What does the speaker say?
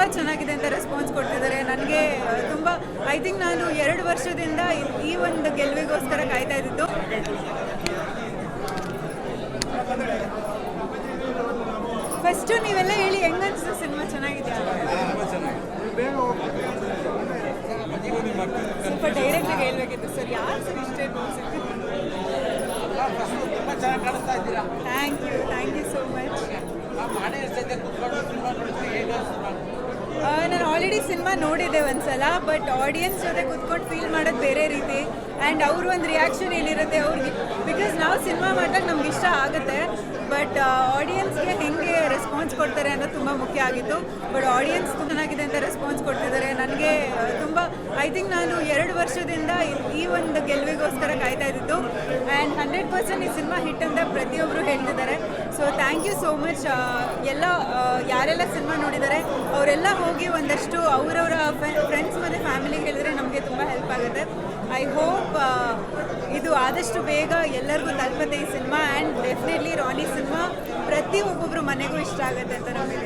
ತುಂಬ ಚೆನ್ನಾಗಿದೆ ಅಂತ ರೆಸ್ಪಾನ್ಸ್ ಕೊಡ್ತಿದ್ದಾರೆ ನನಗೆ ತುಂಬ ಐ ಥಿಂಕ್ ನಾನು ಎರಡು ವರ್ಷದಿಂದ ಈ- ಒಂದು ಗೆಲುವಿಗೋಸ್ಕರ ಕಾಯ್ತಾ ಇದ್ದಿದ್ದು. ಫಸ್ಟು ನೀವೆಲ್ಲ ಹೇಳಿ, ಹೆಂಗ ಸಿನಿಮಾ? ಚೆನ್ನಾಗಿದೆ ಸ್ವಲ್ಪ ಡೈರೆಕ್ಟಾಗಿ ಹೇಳ್ಬೇಕಿತ್ತು. ಸರ್, ಯಾರು ಸರ್ ಇಷ್ಟೇ ಚೆನ್ನಾಗಿ ಕಾಣಿಸ್ತಾ ಇದ್ದೀರಾ thank you thank you so much ಆ ಮನೆ ಜೊತೆ ಕುತ್ಕೊಂಡು ಸಿನಿಮಾ ನೋಡಿದ್ರೆ ಹೇಗೆ ಅನ್ಸುತ್ತೆ? ನಾನು ಆಲ್ರೆಡಿ ಸಿನಿಮಾ ನೋಡಿದೆ ಒಂದ್ಸಲ ಬಟ್ ಆಡಿಯನ್ಸ್ ಜೊತೆ ಕುತ್ಕೊಂಡು ಫೀಲ್ ಮಾಡೋದು ಬೇರೆ ರೀತಿ. ಆ್ಯಂಡ್ ಅವ್ರ ಒಂದು ರಿಯಾಕ್ಷನ್ ಏನಿರುತ್ತೆ ಅವ್ರಿಗೆ ಬಿಕಾಸ್ ನಾವು ಸಿನಿಮಾ ಮಾಡಿದಾಗ ನಮ್ಗೆ ಇಷ್ಟ ಆಗುತ್ತೆ ಬಟ್ ಆಡಿಯನ್ಸ್ಗೆ ಹೆಂಗೆ ರೆಸ್ಪಾನ್ಸ್ ಕೊಡ್ತಾರೆ ಅನ್ನೋದು ತುಂಬ ಮುಖ್ಯ ಆಗಿತ್ತು. ಬಟ್ ಆಡಿಯನ್ಸ್ ಚೆನ್ನಾಗಿದೆ ಅಂತ ರೆಸ್ಪಾನ್ಸ್ ಕೊಡ್ತಿದ್ದಾರೆ. ನನಗೆ ತುಂಬ ಐ ಥಿಂಕ್ ನಾನು ಎರಡು ವರ್ಷದಿಂದ ಈ- ಒಂದು ಗೆಲುವಿಗೋಸ್ಕರ ಕಾಯ್ತಾ ಇದ್ದಿದ್ದು. ಆ್ಯಂಡ್ ಹಂಡ್ರೆಡ್ ಪರ್ಸೆಂಟ್ ಈ ಸಿನಿಮಾ ಹಿಟ್ ಅಂತ ಪ್ರತಿಯೊಬ್ಬರು ಹೇಳ್ತಿದ್ದಾರೆ. ಯು ಸೋ ಮಚ್ ಎಲ್ಲ ಯಾರೆಲ್ಲ ಸಿನಿಮಾ ನೋಡಿದ್ದಾರೆ ಅವರೆಲ್ಲ ಹೋಗಿ ಒಂದಷ್ಟು ಅವರವರ ಫ್ರೆಂಡ್ಸ್ ಮತ್ತು ಫ್ಯಾಮಿಲಿ ಹೇಳಿದ್ರೆ ನಮಗೆ ತುಂಬ ಹೆಲ್ಪ್ ಆಗುತ್ತೆ. ಐ ಹೋಪ್ ಇದು ಆದಷ್ಟು ಬೇಗ ಎಲ್ಲರಿಗೂ ತಲುಪುತ್ತೆ ಈ cinema and definitely Rani cinema ಪ್ರತಿ ಒಬ್ಬೊಬ್ಬರು ಮನೆಗೂ ಇಷ್ಟ ಆಗುತ್ತೆ ಅಂತ ನಾವು ಯು